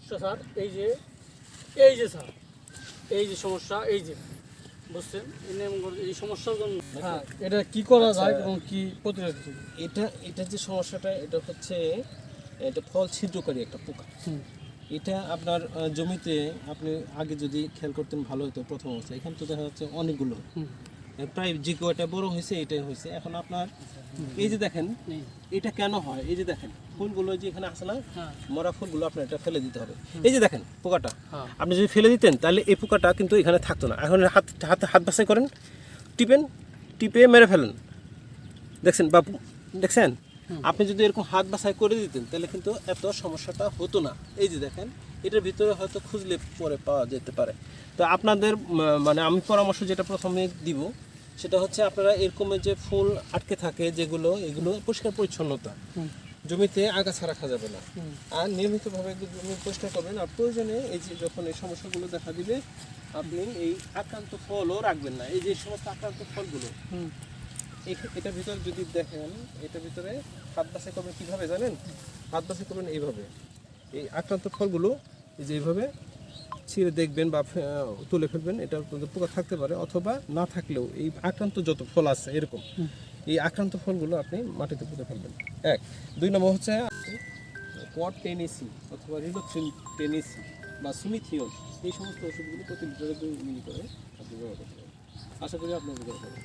সমস্যা স্যার? এই যে এই যে স্যার এই যে সমস্যা এই যে বুঝছেন? এই সমস্যার জন্য হ্যাঁ এটা কি করা যায় এবং কি প্রতিরোধ এটা এটা যে সমস্যাটা এটা হচ্ছে এটা ফল ছিদ্রকারী একটা পোকা। এটা আপনার জমিতে আপনি আগে যদি খেয়াল করতেন ভালো হতো প্রথম অবস্থায় এখানে তো দেখা যাচ্ছে অনেকগুলো। প্রায় যে কয়টা বড় হয়েছে এটাই হয়েছে। এখন আপনার এই যে দেখেন এটা কেন হয়? এই যে দেখেন ফুলগুলো যে এখানে আসে না হ্যাঁ। মরা ফুলগুলো আপনার এটা ফেলে দিতে হবে। এই যে দেখেন পোকাটা। হ্যাঁ। আপনি যদি ফেলে দিতেন তাহলে এই পোকাটা কিন্তু এখানে থাকতো না। এখন হাত হাতে হাত বাছাই করেন টিপেন টিপে মেরে ফেলেন। দেখছেন বাপু দেখছেন? আপনি যদি এরকম হাত বাছাই করে দিতেন তাহলে কিন্তু এত সমস্যাটা হতো না। এই যে দেখেন এটার ভিতরে হয়তো খুঁজলে পরে পাওয়া যেতে পারে। তো আপনাদের মানে আমি পরামর্শ যেটা প্রথমে দিব সেটা হচ্ছে আপনারা এরকমের যে ফুল আটকে থাকে যেগুলো এগুলো পরিষ্কার পরিচ্ছন্নতা। জমিতে আগাছা রাখা যাবে না। আর নিয়মিতভাবে জমি পরিষ্কার করবেন। আর প্রয়োজনে এই যে যখন এই সমস্যাগুলো দেখা দিবে আপনি এই আক্রান্ত ফলও রাখবেন না। এই যে সমস্ত আক্রান্ত ফলগুলো এটার ভিতরে যদি দেখেন এটার ভিতরে হাত বাছাই করবেন কীভাবে জানেন? হাত বাছাই করবেন এইভাবে। এই আক্রান্ত ফলগুলো এই যে এইভাবে ছিঁড়ে দেখবেন বা তুলে ফেলবেন এটা পোকা থাকতে পারে। অথবা না থাকলেও এই আক্রান্ত যত ফল আছে এরকম এই আক্রান্ত ফলগুলো আপনি মাটিতে পুঁতে ফেলবেন। এক। দুই নম্বর হচ্ছে পট টেনিসি অথবা রিডোথ্রিন টেনেসি বা সুমিথিয়ন এই সমস্ত ওষুধগুলো প্রতি লিটারে দুই মিলি করে আপনি ব্যবহার করতে পারেন। আশা করি আপনার উপকার হবে।